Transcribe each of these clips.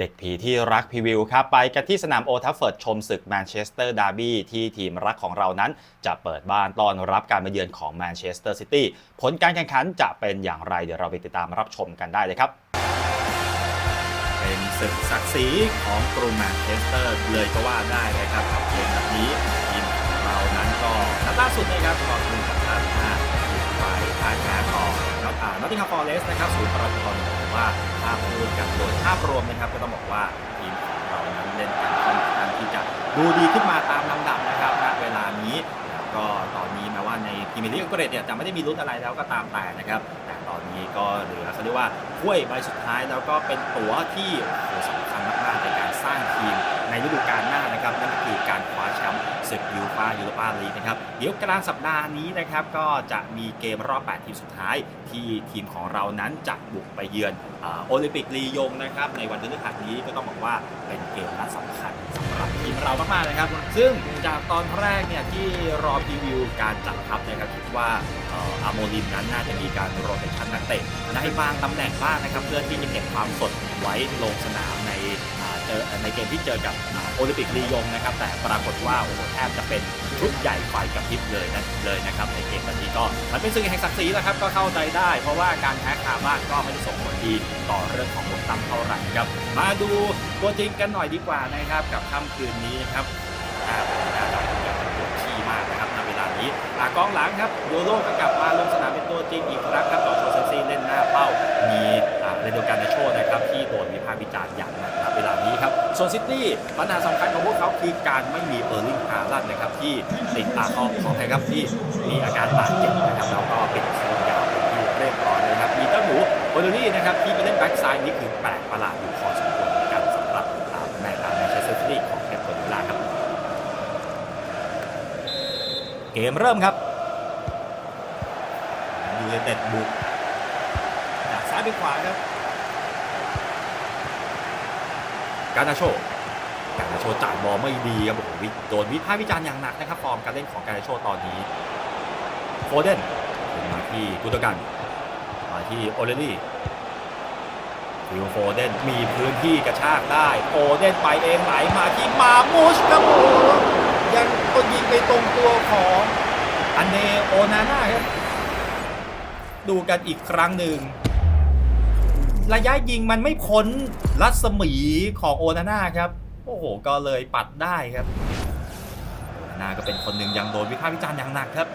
เด็กผีที่รักพรีวิวครับไปกันที่สนามโอทัฟเฟิร์ดชมศึกแมนเชสเตอร์ดาร์บี้ที่ทีมรักของเรานั้น จะเปิดบ้านต้อนรับการมาเยือนของแมนเชสเตอร์ซิตี้ผลการแข่งขันจะเป็นอย่างไร เดี๋ยวเราไปติดตามรับชมกันได้เลยครับเป็นศึกศักดิ์ศรีของกรุงแมนเชสเตอร์เลยก็ว่าได้นะครับกับเกมนัดนี้ทีมของเรานั้นก็นัดล่าสุดนะครับก็คือกับทางหน้าไปทางแพ้ของนอตอ่านอตติงแฮมฟอร์เรสนะครับศูนย์ประตูต่อหนึ่งถือ ว่าถ้าพูดกันโดยภาพรวมนะครับ ก็ต้องบอกว่าทีมของเรานั้นเล่นกันค่อนข้างที่จะดูดีขึ้นมาตามลำดับนะครับณเวลานี้แล้วก็ตอนนี้แม้ว่าในพรีเมียร์ลีกอังกฤษเนี่ยจะไม่ได้มีลุ้นอะไรแล้วก็ตามแต่นะครับแต่ตอนนี้ก็เหลือเขาเรียกว่าถ้วยใบสุดท้ายแล้วก็เป็นตั๋วที่สำคัญมากๆในการสร้างทีมในฤดูกาลหน้านะครับนั่นก็คือการคว้าแชมป์ ศึกยูฟายูโรปาลีกนะครับ เดี๋ยวกลางสัปดาห์นี้นะครับ ก็จะมีเกมรอบ 8 ทีมสุดท้าย ที่ทีมของเรานั้นจะบุกไปเยือนโอลิมปิกลียงนะครับ ในวันพฤหัสนี้ก็ต้องบอกว่าเป็นเกมนัดสำคัญสำหรับทีมเรามากๆนะครับ ซึ่งจากตอนแรกเนี่ยที่รอพรีวิวการจัดทัพนะครับคิดว่าอาโมลิมนั้นน่าจะมีการโรเตชันนักเตะได้บางตำแหน่งบ้างนะครับ เพื่อที่จะเก็บความสดไว้ลงสนามในในเกมที่เจอกับโอลิมปิกลียงนะครับ แต่ปรากฏว่าโอ้โหแทบจะเป็นชุดใหญ่ไฟกับพริบเลยนะเลยนะครับในเกมนนี้ก็มันเป็นศึกแห่งศักดิ์ศรีแล้วครับก็เข้าใจได้ เพราะว่าการแพ้ขาบ้านก็ไม่ได้ส่งผลดีต่อเรื่องของบทตั้มเท่าไหร่ครับ มาดูตัวจริงกันหน่อยดีกว่านะครับกับค่ำคืนนี้นะครับอ่าน่าจะเป็นการปวดขี้มากนะครับณเวลานี้อากองหลังครับโยโร่ก็กลับมาลงสนามเป็นตัวจริงอีกครั้งครับต่อโชเซซีเล่นหน้าเป้ามีเรนโดการนาโชนะครับที่โดนวิพากษ์วิจารณ์อย่าง ส่วนซิตี้ปัญหาสำคัญของพวกเขาคือการไม่มีเออร์ลิงฮาลันนะครับที่ติดตาของของใครครับที่มีอาการบาดเจ็บนะครับแล้วก็เป็นโซนยาวเป็นที่เรียบร้อยเลยครับมีเจ้าหมูโอโดนี่นะครับที่ไปเล่นแบ็กซ้ายนี่คือแปลกประหลาดอยู่พอสมควรเหมือนกันสำหรับอ่าแมนแมนเชสเตอร์ซิตี้ของเป๊ปโกวาร์ดิโอลาครับ เกมเริ่มครับยูไนเต็ดบุกจากซ้ายไปขวาครับ การนาโชการนาโชจ่ายบอลไม่ดีครับโอ้โหวิโดนวิพากษ์วิจารณ์อย่างหนักนะครับฟอร์มการเล่นของการนาโชตอนนี้โฟเดนมาที่กุตกันมาที่โอเลลี่ฟิลโฟเดนมีพื้นที่กระชากได้โฟเดนไปเองไหลมาที่มามูชครับโอ้ยังก็ยิงไปตรงตัวของอันเนโอนาน่าครับดูกันอีกครั้งหนึ่ง ระยะยิงมันไม่พ้นรัศมีของโอนาน่าครับ โอ้โห ก็เลยปัดได้ครับโอนาน่าก็เป็นคนหนึ่งยังโดนวิพากษ์วิจารณ์อย่างหนักครับ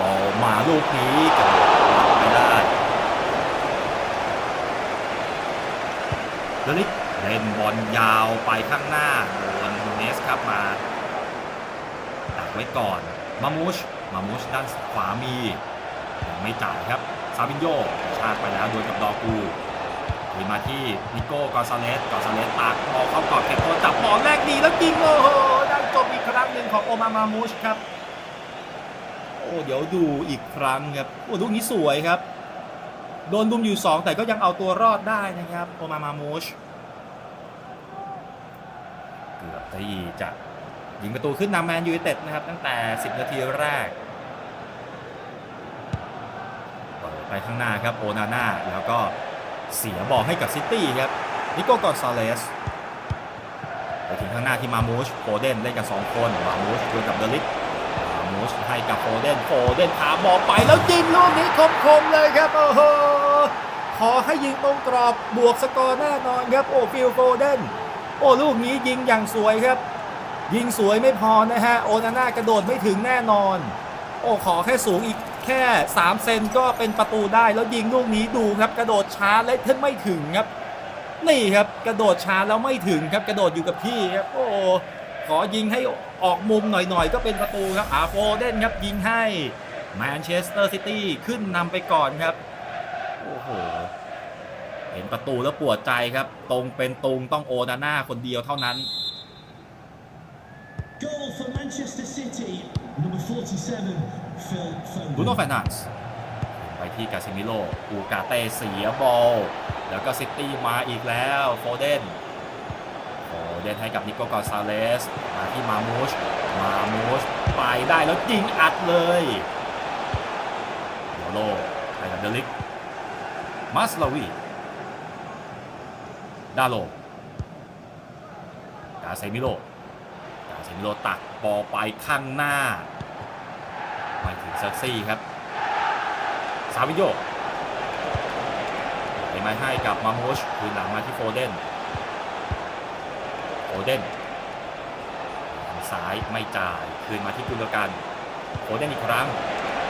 บอลมาลูกนี้กับไม่ได้แล้วนี่เล่นบอลยาวไปข้างหน้าโดนนูเนสครับมาดักไว้ก่อนมามูชมามูชด้านขวามียังไม่จ่ายครับ ซาบินโยชาไปแล้วโดยกับดอกูทีมาที่นิโก้กอซาเลสกอซาเลสตากบอลเข้ากรอบเก็บตัวจับบอลแรกดีแล้วยิงโอ้โหได้จบอีกครั้งหนึ่งของโอมามามูชครับ โอ้เดี๋ยวดูอีกครั้งครับโอ้ลูกนี้สวยครับ โดนดุมอยู่ 2 แต่ก็ยังเอาตัวรอดได้นะครับโอมามามูชเกือบที่จะยิงประตูขึ้นนำแมนยูไนเต็ดนะครับ ตั้งแต่ 10 นาทีแรก เปิด ไปข้างหน้าครับโอนาน่าแล้วก็เสียบอลให้กับซิตี้ครับนิโก้กอนซาเลสไปถึงข้างหน้าที่มามูชโฟเดนเล่นกัน2คนมามูชดวลกับเดลิกมามูชให้กับโฟเดนโฟเดนพาบอลไปแล้วยิงลูกนี้คมๆเลยครับโอ้โหขอให้ยิงตรงกรอบบวกสกอร์แน่นอนครับโอ้ฟิลโฟเดนโอ้ลูกนี้ยิงอย่างสวยครับ ยิงสวยไม่พอนะฮะโอนาน่ากระโดดไม่ถึงแน่นอน โอ้ขอแค่สูงอีก แค่ 3 เซนก็เป็นประตูได้แล้วยิงลูกนี้ดูครับ กระโดดช้าและทึ่งไม่ถึงครับ นี่ครับกระโดดช้าแล้วไม่ถึงครับ กระโดดอยู่กับที่ครับโอ้ขอยิงให้ออกมุมหน่อยๆ ก็เป็นประตูครับอาโฟเดนครับยิงให้แมนเชสเตอร์ซิตี้ขึ้นนำไปก่อนครับโอ้โหเห็นประตูแล้วปวดใจครับ ตรงเป็นตรงต้องโอนาน่าคนเดียวเท่านั้น บรูโน่ Foden. แฟน a นส์ไปที่กาซิมิโลอูกาเต้เสียบอล แล้วก็ซิตี้มาอีกแล้วโฟเดนโฟเดนให้กับนิโกกอนซาเลส มาที่มามูช มามูช ไปได้แล้วยิงอัดเลยโยโลให้กับเดลิกมัสลาวี ดาโลกาเซมิโลกาเซมิโลตัก บอลไปข้างหน้าไปถึงเซอร์ซี่ครับ ซาวิโยไหลมาให้กับมาโมชคืนหลังมาที่โฟเดนโฟเดนทางซ้ายไม่จ่ายคืนมาที่กุลกันโฟเดนอีกครั้ง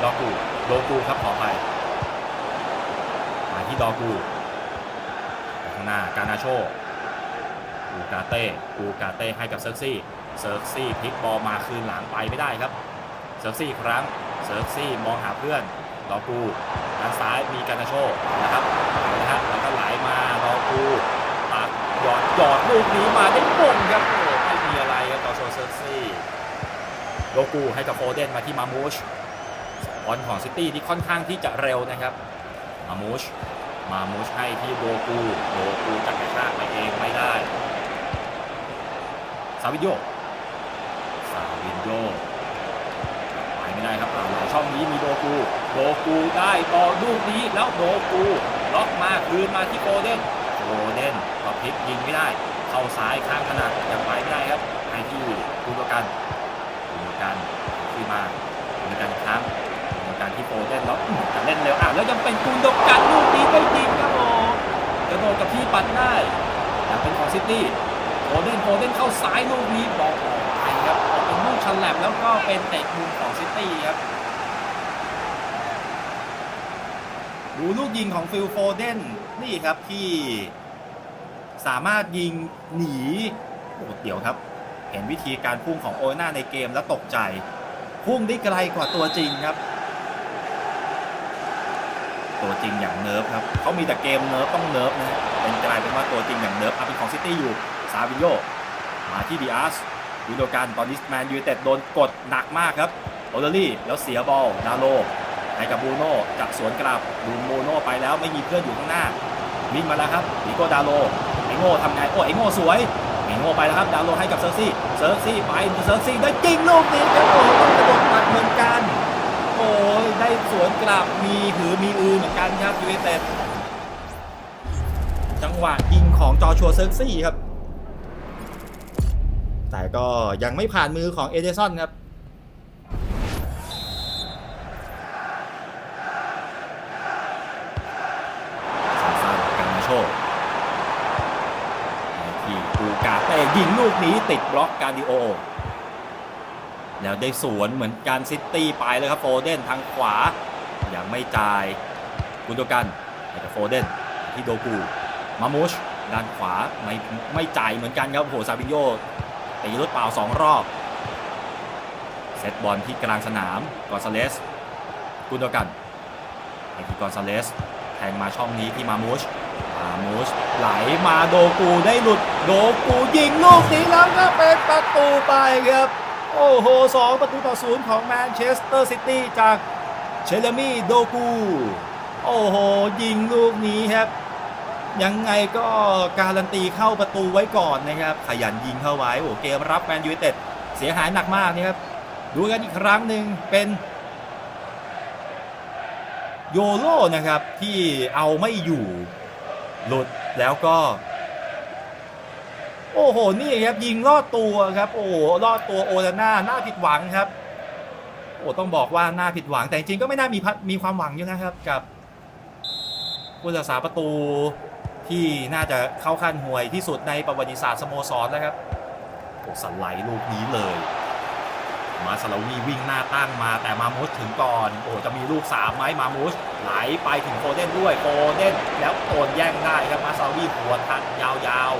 ดอกูโลกูครับขอไปมาที่ดอกูข้างหน้ากานาโชกูกาเต้กูกาเต้ให้กับเซิร์กซี่ เซิร์กซี่พลิกบอลมาคืนหลังไปไม่ได้ครับ เซิร์กซี่อีกครั้ง เซิร์กซี่มองหาเพื่อนดอกูด้านซ้ายมีกานาโชนะครับเอาละฮะแล้วก็ไหลมาดอกูตัดหยอดหยอดลูกนี้มาได้ปุ่มครับโอ้ไม่มีอะไรครับต่อโชเซิร์กซี่โลกูให้กับโฟเดนมาที่มามูชบอลของซิตี้ที่ค่อนข้างที่จะเร็วนะครับ มามูช มามูชให้ที่โลกูโลกูจักกระชากไปเองไม่ได้ ซาวิโย ซาวินโยไปไม่ได้ครับเอาหลายช่องนี้มีโดกูโดกูได้บอลูกนี้แล้วโดกูล็อกมาคืนมาที่โกลเด้นโกลเด้นก็พลิกยิงไม่ได้ เข้าซ้ายข้างขนาดยังไปไม่ได้ครับให้ที่กุนกันกุนกันที่มากุนกันครั้งกุนกันที่โกลเด้นแล้วจะเล่นเร็วอะแล้วยังเป็นกุนดกันลูกนี้ไม่ยิงครับผมกระโดดกับที่ปัดได้ยังเป็นของซิตี้โกลเด้นโกลเด้นเข้าซ้ายลูกนี้บอก ฉลับแล้วก็เป็นเตะมุมของซิตี้ครับ ดูลูกยิงของฟิลโฟเดนนี่ครับที่สามารถยิงหนีโอ้เดี๋ยวครับ เห็นวิธีการพุ่งของโอน่าในเกมแล้วตกใจ พุ่งได้ไกลกว่าตัวจริงครับ ตัวจริงอย่างเนิร์ฟครับเขามีแต่เกมเนิร์ฟต้องเนิร์ฟนะเป็นกลายเป็นว่าตัวจริงอย่างเนิร์ฟเอาเป็นของซิตี้อยู่ซาวิโยมาที่ดีอาร์ส วิโดกันตอนนี้แมนยูเต็ดโดนกดหนักมากครับโอเลลี่แล้วเสียบอลดาโลให้กับบูโน่จับสวนกลับดูบูโน่ไปแล้วไม่มีเพื่อนอยู่ข้างหน้าวิ่งมาแล้วครับดิโกดาโลไอโง่ทำไงโอ้ไอโง่สวยไอโง่ไปแล้วครับดาโลให้กับเซอร์ซี่เซอร์ซี่ไปเซอร์ซี่ได้จริงลูกนี้ครับโอ้ต้องกระโดดตัดเหมือนกันโอ้ยได้สวนกลับมีหือมีอือเหมือนกันครับยูเวเต็ดจังหวะยิงของจอชัวเซอร์ซี่ครับ แต่ก็ยังไม่ผ่านมือของเอเดซอนครับสั้นๆกันมาโชคที่ปูกาเต้ยิงลูกนี้ติดบล็อกการดิโอ แล้วได้สวนเหมือนการซิตี้ไปเลยครับโฟเดนทางขวา ยังไม่จ่ายกุนโดกันให้กับโฟเดนที่โดกูมามูชด้านขวาไม่ไม่จ่ายเหมือนกันครับโอ้โหซาบิโย ตีรถเปล่าสองรอบ เซตบอลที่กลางสนามกอนซาเลสกุนโดกันให้ที่กอนซาเลสแทงมาช่องนี้ที่มามูชมามูชไหลมาโดกูได้หลุดโดกูยิงลูกนี้แล้วก็เป็นประตูไปครับ โอ้โหสองประตูต่อศูนย์ของแมนเชสเตอร์ซิตี้จากเชลมี่โดกู โอ้โห ยิงลูกนี้ครับ ยังไงก็การันตีเข้าประตูไว้ก่อนนะครับขยันยิงเข้าไว้โอ้เกมรับแมนยูไนเต็ดเสียหายหนักมากนี่ครับดูกันอีกครั้งหนึ่งเป็นโยโร่นะครับที่เอาไม่อยู่หลุดแล้วก็ โอ้โหนี่ครับยิงลอดตัวครับ โอ้ลอดตัวโอลาน่าน่าผิดหวังครับ โอ้ต้องบอกว่าน่าผิดหวังแต่จริงก็ไม่น่ามีพัมีความหวังอยู่นะครับกับผู้รักษาประตู ที่น่าจะเข้าขั้นห่วยที่สุดในประวัติศาสตร์สโมสรแล้วครับโอ้สไลด์ลูกนี้เลย มาสลาวีวิ่งหน้าตั้งมาแต่มามูสถึงก่อน โอ้จะมีลูกสามไหมมามูสไหลไปถึงโฟเดนด้วยโฟเดนแล้วโอนแย่งได้ครับมาสลาวีหัวทันยาว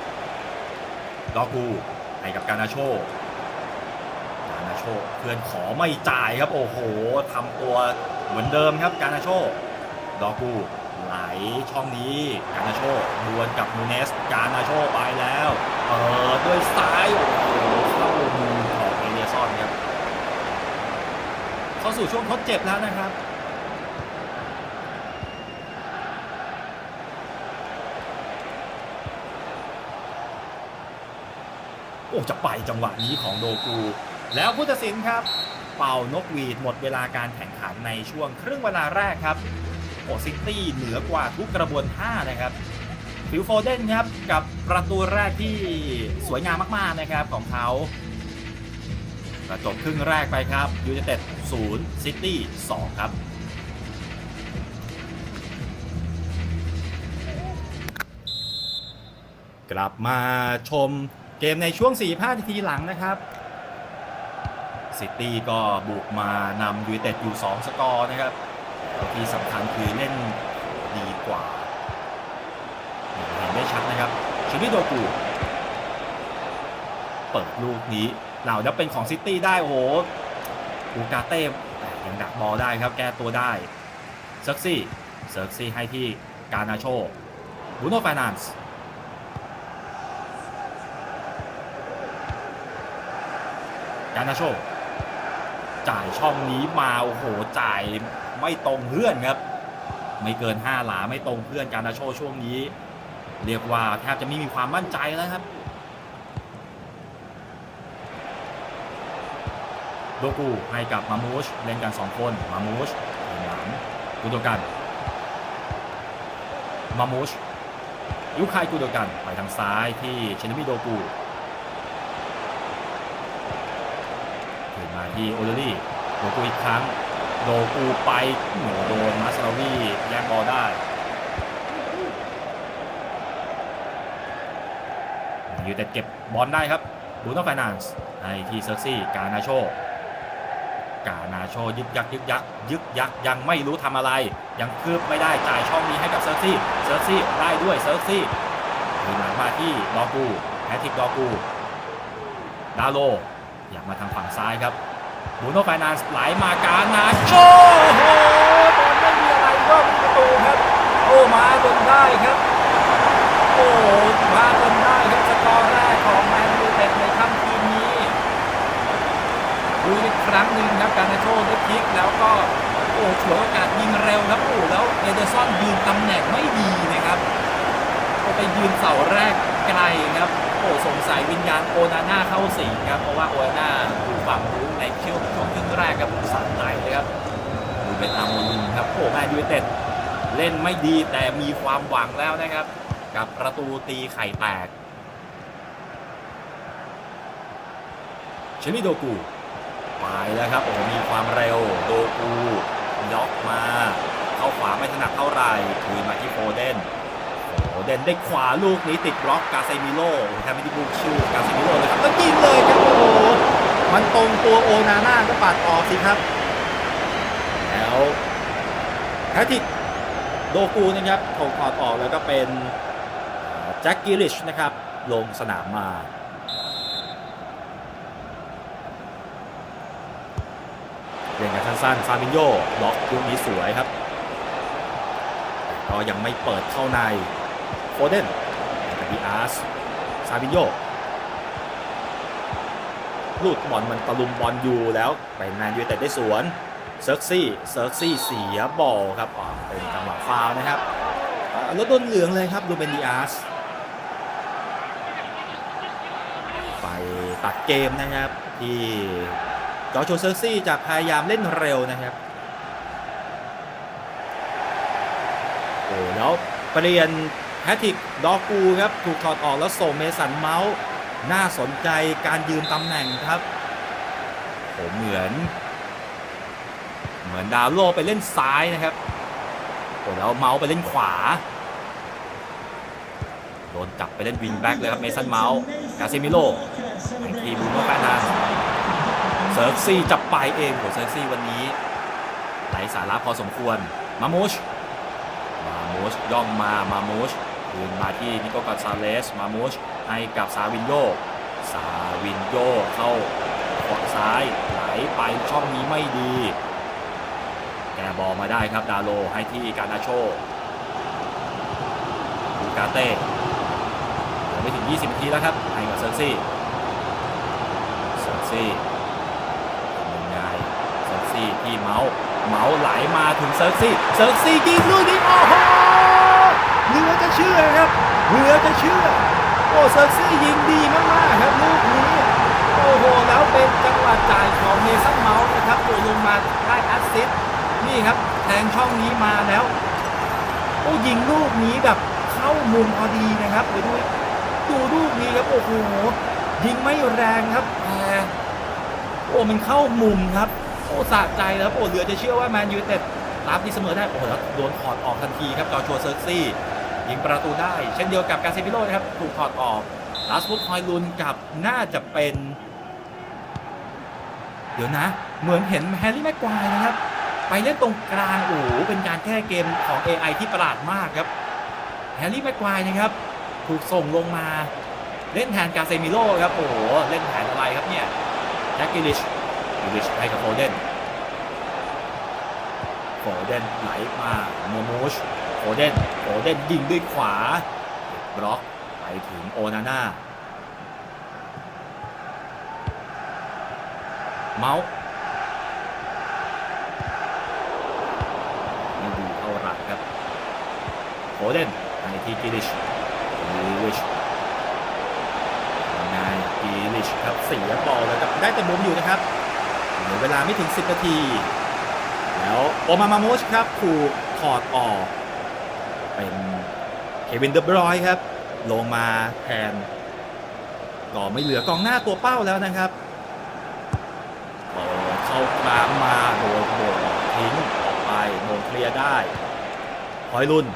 ๆดอกูให้กับกานาโชกานาโชเพื่อนขอไม่จ่ายครับโอ้โหทำตัวเหมือนเดิมครับกานาโชดอกู ไหลช่องนี้กานาโชดวลกับนูเนสกานาโชไปแล้วเปิดด้วยซ้ายโอ้โหเข้ามือของเอเดซอนครับเข้าสู่ช่วงทดเจ็บแล้วนะครับโอ้จะไปจังหวะนี้ของโดกู แล้วผู้ตัดสินครับ เป่านกหวีดหมดเวลาการแข่งขันในช่วงครึ่งเวลาแรกครับ โอซิตี้เหนือกว่าทุกกระบวนท่านะครับฟิลโฟเดนครับกับประตูแรกที่สวยงามมากๆนะครับของเขาจบครึ่งแรกไปครับยู i นเต็ด0ซิตี้2ครับกลับมาชมเกมในช่วง 4-5 นาทีหลังนะครับ ซิตี้ก็บุกมานำยู i นเต็ดอยู่ 2 สกอร์นะครับ ที่สำคัญคือเล่นดีกว่า เห็นได้ชัดนะครับชิมิโดกูเปิดลูกนี้เหล่าแล้วเป็นของซิตี้ได้โอ้โหอูกาเต้แต่ยังดักบอลได้ครับ แก้ตัวได้เซิร์กซี่เซิร์กซี่ให้ที่กานาโชบูโน่ไฟนานซ์กานาโชจ่ายช่องนี้มา โอ้โห จ่าย ไม่ตรงเพื่อนครับ ไม่เกิน 5 หลาไม่ตรงเพื่อนการนาโชช่วงนี้ เรียกว่าแทบจะไม่มีความมั่นใจแล้วครับโดกูให้กับมามูชเล่นกัน 2 คนมามูชหลังกุโดกันมามูชยุคายกุโดกันไปทางซ้ายที่เชนมิโดกูขึ้นมาที่โอเดลี่โดกูอีกครั้ง โดกูไปโหโดนมาสลาวีแย่งบอลได้ยูเต็ดเก็บบอลได้ครับบูโน่ไฟนานซ์ให้ที่เซอร์ซี่กานาโชกานาโชยึกยักยึกยักยึกยักยังไม่รู้ทำอะไร ยังคืบไม่ได้จ่ายช่องนี้ให้กับเซอร์ซี่เซอร์ซี่ได้ด้วยเซอร์ซี่คืนหลังมาที่ดอกูแฮตติกดอกูดาโลอยากมาทางฝั่งซ้ายครับ บูโน่ไฟนานซ์ไหลมากานาโชโอ้โหบอลไม่มีอะไรก็มีประตูครับ โอ้มาจนได้ครับ โอ้มาจนได้ครับสกอร์แรกของแมนยูเต็ดในค่ำคืนนี้ดูอีกครั้งหนึ่งครับการนาโชได้พลิกแล้วก็โอ้ฉวยโอกาสยิงเร็วครับโอ้แล้วเอเดอร์สันยืนตำแหน่งไม่ดีนะครับ ไปยืนเสาแรกไกลครับโอ้สงสัยวิญญาณโอนาน่าเข้าสิงครับเพราะว่าโอนาน่าถูกฝั่งรู้ในช่วช่วงครึ่งแรกครับสั่นไหลเลยครับดูเป็นอาโมนินครับโอ้แมนยูเต็ดเล่นไม่ดีแต่มีความหวังแล้วนะครับ กับประตูตีไข่แตกเชมิโดกูไปแล้วครับโอ้มีความเร็วโดกูล็อกมา เข้าขวาไม่ถนัดเท่าไหร่คืนมาที่โฟเดน โฟเดนได้ขวาลูกนี้ติดบล็อกกาเซมิโลโอ้แทบไม่ได้บุกชื่อกาเซมิโลเลยครับก็ยิงเลยครับโอ้โหมันตรงตัวโอนาน่าก็ปัดออกสิครับ แล้วแฮตติกโดกูนะครับถูกถอดออกแล้วก็เป็นแจ็คกิลิชนะครับ ลงสนามมาเล่นกันสั้นๆฟาบินโยล็อกลูกนี้สวยครับ ก็ยังไม่เปิดเข้าใน โฟเดนดีอาร์สซาบิโยลูดบอลมันตะลุมบอลอยู่แล้วไปแมนยูแต่ได้สวนเซิร์กซี่เซิร์กซี่เสียบอลครับเป็นจังหวะฟาวนะครับรถโดนเหลืองเลยครับดูเป็นดีอาร์สไปตัดเกมนะครับที่จอร์โชเซอร์ซี่จะพยายามเล่นเร็วนะครับโอ้แล้วเปลี่ยน แฮตติกดอกูครับถูกถอดออกแล้วส่งเมสันเมาส์น่าสนใจการยืนตำแหน่งครับผมเหมือน เหมือนดาวโลไปเล่นซ้ายนะครับโอ้แล้วเมาส์ไปเล่นขวา โดนจับไปเล่นวิงแบ็กเลยครับเมสันเมาส์กาซิมิโลไอทีบูโน่แฟนนาเซิร์ฟซี่จับไปเองโหเซิร์ฟซี่วันนี้ไหลสาระพอสมควรมามูชมามูชย่องมามามูช คืนมาที่นิโกกอนซาเลสมามูชให้กับซาวินโยซาวินโยเข้าขวาซ้ายไหลไปช่องนี้ไม่ดีแกบอลมาได้ครับดาโลให้ที่การนาโชดูกาเต้เหลือไม่ถึง 20นาทีแล้วครับให้กับเซอร์ซี่เซอร์ซี่ยังไงเซอร์ซี่ที่เมาส์เมาส์ไหลมาถึงเซอร์ซี่เซอร์ซี่ยิงลูกนี้โอ้โห เหลือจะเชื่อครับเหลือจะเชื่อ โอ้เซอร์ซี่ยิงดีมากๆครับลูกนี้โอ้โหแล้วเป็นจังหวะจ่ายของเมสันเมาส์นะครับโดยลงมาได้แอสซิสต์นี่ครับแทงช่องนี้มาแล้วโอ้ยิงลูกนี้แบบเข้ามุมพอดีนะครับเดี๋ยวดูดูลูกนี้ครับโอ้โหยิงไม่แรงครับแต่โอ้มันเข้ามุมครับโอ้สะใจแล้วโอ้เหลือจะเชื่อว่าแมนยูเต็ดตามที่เสมอได้โอ้แล้วโดนถอดออกทันทีครับจอชัวเซอร์ซี่ ยิงประตูได้ เช่นเดียวกับกาเซมิโร่นะครับถูกถอดออกลาสบุกฮอยลุนกับน่าจะเป็น เดี๋ยวนะ เหมือนเห็นแฮร์รี่แม็กควายนะครับ ไปเล่นตรงกลางโอ้เป็นการแก้เกมของ AI ที่ประหลาดมากครับแฮร์รี่แม็กควายนะครับ ถูกส่งลงมาเล่นแทนกาเซมิโร่ครับโอ้โหเล่นแทนอะไรครับเนี่ยแจ็คกิลิชกิลิชให้กับโฟเดนโฟเดนไหลมาโมมูช เดนโฟเดนยิงด้วยขวา บล็อกไปถึงโอนาน่าเมาส์ไม่ดีเท่าไหร่ครับโฟเดนให้ที่กิลิชกิลิชยังไงกีลิชครับเสียบอลแล้วครับได้แต่มุมอยู่นะครับเหลือเวลาไม่ถึง 10 นาที แล้วโอมามาโมชครับถูกถอดออก เป็นเควินเดอบรอยครับ ลงมาแทนก็ไม่เหลือกองหน้าตัวเป้าแล้วนะครับเปิดเข้ากลางมาโดนโบกทิ้งออกไปโดนเคลียร์ได้หอยลุน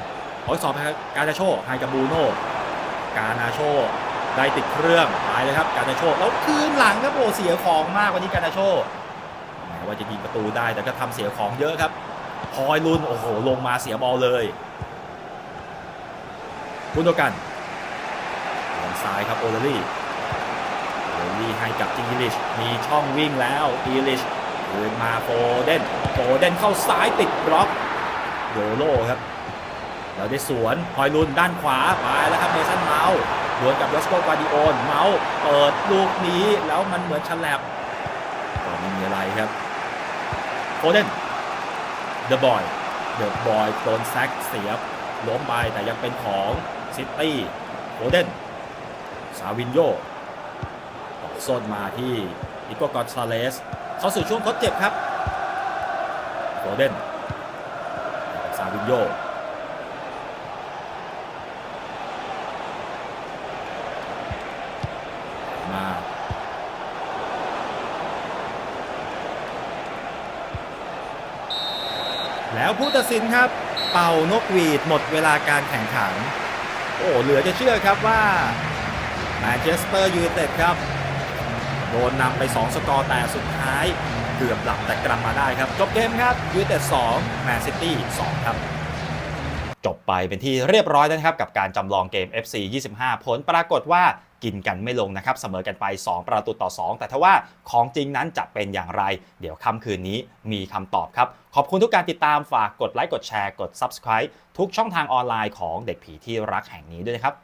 หอยสอบการาโชให้กับบูโนกานาโชได้ติดเครื่องหายเลยครับกานาโชแล้วคืนหลังครับโอเสียของมากวันนี้กานาโชแม้ว่าจะยิงประตูได้แต่ก็ทำเสียของเยอะครับพอยลุนโอ้โหลงมาเสียบอลเลย กุนโดกันทางซ้ายครับโอเลลี่โอเลลี่ให้กับจิงกิลิชมีช่องวิ่งแล้วกิลิชคืนมาโฟเดนโฟเดนเข้าซ้ายติดบล็อกโยโลครับเราได้สวนฮอยลุนด้านขวาไปแล้วครับเมสันเมาส์ดวลกับยอสโกกาดิโอนเมาส์เปิดลูกนี้แล้วมันเหมือนฉลับก็ไม่มีอะไรครับโคเดนเดอะบอยเดอะบอยโดนแซกเสียบล้มไปแต่ยังเป็นของ ซิตี้โคเดนซาวินโยออกโซนมาที่อิโกกอนซาเลสเข้าสู่ช่วงทดเจ็บครับโคเดนซาวินโยมาแล้วผู้ตัดสินครับ เป่านกหวีดหมดเวลาการแข่งขัน โอ้เหลือจะเชื่อครับว่าแมนเชสเตอร์ยูไนเต็ดครับโดนนำไป 2 สกอร์แต่สุดท้ายเกือบหลับแต่กลับมาได้ครับ จบเกมครับยูไนเต็ด2แมนซิตี้2ครับ จบไปเป็นที่เรียบร้อยนะครับ กับการจำลองเกม FC 25 ผลปรากฏว่า กินกันไม่ลงนะครับเสมอกันไป 2 ประตูต่อ 2 แต่ถ้าว่าของจริงนั้นจะเป็นอย่างไร เดี๋ยวค่ำคืนนี้มีคำตอบครับ ขอบคุณทุกการติดตามฝากกดไลค์กดแชร์กด Subscribe ทุกช่องทางออนไลน์ของเด็กผีที่รักแห่งนี้ด้วยนะครับ